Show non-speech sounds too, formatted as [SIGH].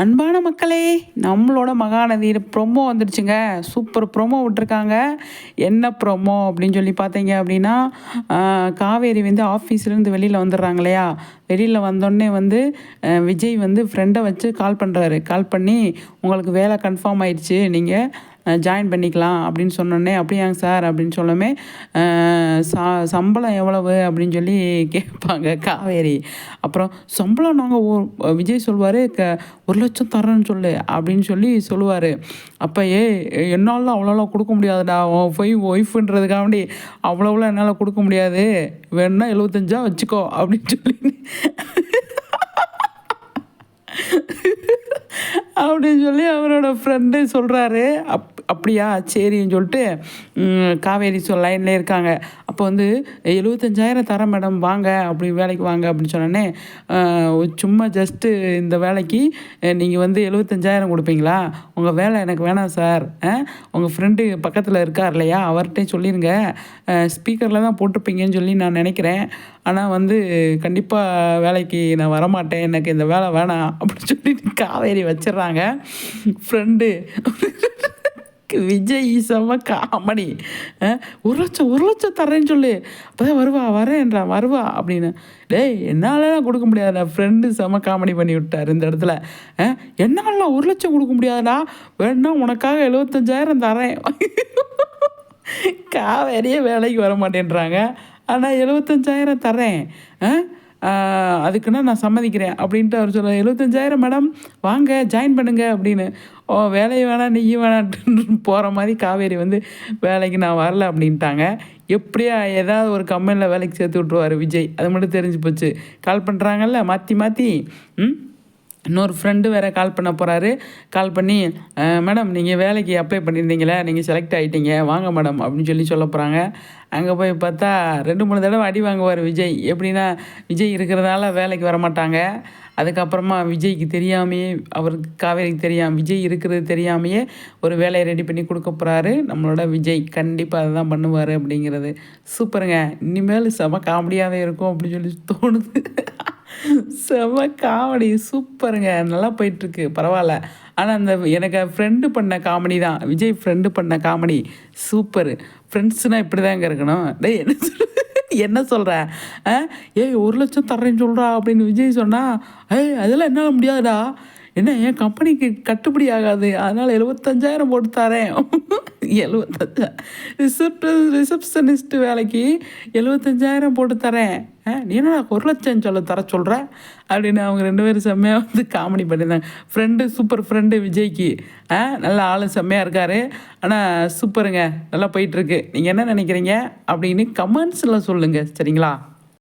அன்பான மக்களே நம்மளோட மகாநதியில் ப்ரொமோ வந்துடுச்சுங்க சூப்பர் ப்ரொமோ விட்டுருக்காங்க. என்ன ப்ரொமோ அப்படின்னு சொல்லி பார்த்தீங்க அப்படின்னா காவேரி வந்து ஆஃபீஸ்லேருந்து வெளியில் வந்துடுறாங்க இல்லையா? வெளியில் வந்தோடனே வந்து விஜய் வந்து ஃப்ரெண்டை வச்சு கால் பண்ணுறாரு கால் பண்ணி உங்களுக்கு வேலை கன்ஃபார்ம் ஆயிடுச்சு. நீங்கள் ஜாயின் பண்ணிக்கலாம் அப்படின்னு சொன்னோடனே அப்படியாங்க சார்? அப்படின்னு சொல்லமே சா சம்பளம் எவ்வளவு? அப்படின்னு சொல்லி கேட்பாங்க காவேரி. அப்புறம் சம்பளம் நாங்கள் விஜய் சொல்வார் க ஒரு லட்சம் தரேன்னு சொல்லு அப்படின்னு சொல்லி சொல்லுவார். அப்போ ஏ என்னால் அவ்வளோலாம் கொடுக்க முடியாதுடா உன் ஒய்ஃப் ஒய்ஃபுன்றதுக்காண்டி அவ்வளோலாம் என்னால் கொடுக்க முடியாது. வேணுன்னா எழுபத்தஞ்சா வச்சுக்கோ அப்படின்னு சொல்லி. அப்படின்னு சொல்லி அவரோட ஃப்ரெண்டு சொல்கிறாரு அப் அப்படியா? சரின்னு சொல்லிட்டு காவேரி சொல் லைன்லேயே இருக்காங்க. அப்போ வந்து எழுபத்தஞ்சாயிரம் தரேன் மேடம் வாங்க அப்படி வேலைக்கு வாங்க அப்படின்னு சொன்னோடனே சும்மா ஜஸ்ட்டு இந்த வேலைக்கு நீங்கள் வந்து எழுபத்தஞ்சாயிரம் கொடுப்பீங்களா? உங்கள் வேலை எனக்கு வேணாம் சார். உங்கள் ஃப்ரெண்டு பக்கத்தில் இருக்கார் இல்லையா? அவர்கிட்டே சொல்லிடுங்க ஸ்பீக்கரில் தான் போட்டிருப்பீங்கன்னு சொல்லி நான் நினைக்கிறேன். ஆனால் வந்து கண்டிப்பாக வேலைக்கு நான் வரமாட்டேன். எனக்கு இந்த வேலை வேணாம் அப்படின்னு சொல்லிட்டு காவேரி வச்சிடுறாங்க. ஃப்ரெண்டு விஜய் செம்ம காமெடி ஒரு லட்சம் ஒரு லட்சம் தரேன்னு சொல்லு. அப்போதான் வருவா வரேன்றா வருவா அப்படின்னு. டேய் என்னாலலாம் கொடுக்க முடியாதுடா. ஃப்ரெண்டு செம்ம காமெடி பண்ணி விட்டார் இந்த இடத்துல. அஹ், என்னாலலாம் ஒரு லட்சம் கொடுக்க முடியாதுடா. வேணா உனக்காக எழுபத்தஞ்சாயிரம் தரேன் காவேரியே வேலைக்கு வர மாட்டேன்றாங்க ஆனால் எழுபத்தஞ்சாயிரம் தரேன் ஆ, அதுக்குன்னா நான் சம்மதிக்கிறேன். அப்படின்ட்டு அவர் சொல்ல எழுபத்தஞ்சாயிரம் மேடம் வாங்க ஜாயின் பண்ணுங்க அப்படின்னு. ஓ வேலையை வேணாம் நீயும் வேணான்ட்டு [LAUGHS] போகிற மாதிரி காவேரி வந்து வேலைக்கு நான் வரல அப்படின்ட்டாங்க. எப்படியா ஏதாவது ஒரு கம்பெனியில் வேலைக்கு சேர்த்து விட்ருவார் விஜய். அது மட்டும் தெரிஞ்சு போச்சு. கால் பண்ணுறாங்கல்ல மாற்றி மாற்றி ம்? இன்னொரு ஃப்ரெண்டு வேறு கால் பண்ண போகிறாரு கால் பண்ணி மேடம் நீங்கள் வேலைக்கு அப்ளை பண்ணியிருந்தீங்களே நீங்கள் செலக்ட் ஆகிட்டீங்க வாங்க மேடம் அப்படின்னு சொல்லி சொல்ல போகிறாங்க அங்கே போய் பார்த்தா ரெண்டு மூணு தடவை அடி வாங்குவார் விஜய். எப்படின்னா விஜய் இருக்கிறதால வேலைக்கு வர மாட்டாங்க. அதுக்கப்புறமா விஜய்க்கு தெரியாமையே அவருக்கு காவேரிக்கு தெரியாமல் விஜய் இருக்கிறது தெரியாமையே ஒரு வேலையை ரெடி பண்ணி கொடுக்க போகிறாரு நம்மளோட விஜய் கண்டிப்பாக அதை தான் பண்ணுவார் அப்படிங்கிறது. சூப்பருங்க. இனிமேல் செம காமெடியாகவே இருக்கும் அப்படின்னு சொல்லி தோணுது. செம காமெடி சூப்பருங்க நல்லா போயிட்டுருக்கு. பரவாயில்ல. ஆனால் அந்த எனக்கு ஃப்ரெண்டு பண்ண காமெடி தான். விஜய் ஃப்ரெண்டு பண்ண காமெடி சூப்பர் ஃப்ரெண்ட்ஸ்னால் இப்படி தாங்க இருக்கணும். டேய் என்ன சொல்ற என்ன சொல்கிற ஆ? ஏய் ஒரு லட்சம் தர்றேன்னு சொல்கிறா அப்படின்னு விஜய் சொன்னால் ஏய் அதெல்லாம் என்னால் முடியாதுடா. என்ன என் கம்பெனிக்கு கட்டுப்படி ஆகாது. அதனால் எழுபத்தஞ்சாயிரம் போட்டு தரேன். எழுபத்தஞ்சாயிரம் ரிசப்ட் ரிசப்ஷனிஸ்ட் வேலைக்கு எழுபத்தஞ்சாயிரம் போட்டு தரேன். ஆ, நீ என்னடா ஒரு லட்சம் சொல்ல தர சொல்கிற அப்படின்னு அவங்க ரெண்டு பேரும் செம்மையாக வந்து காமெடி பண்ணியிருந்தாங்க. ஃப்ரெண்டு சூப்பர் ஃப்ரெண்டு விஜய்க்கு. ஆ நல்ல ஆள் செம்மையாக இருக்கார். ஆனால் சூப்பருங்க நல்லா போயிட்டுருக்கு நீங்கள் என்ன நினைக்கிறீங்க? அப்படின்னு கமெண்ட்ஸில் சொல்லுங்கள் சரிங்களா?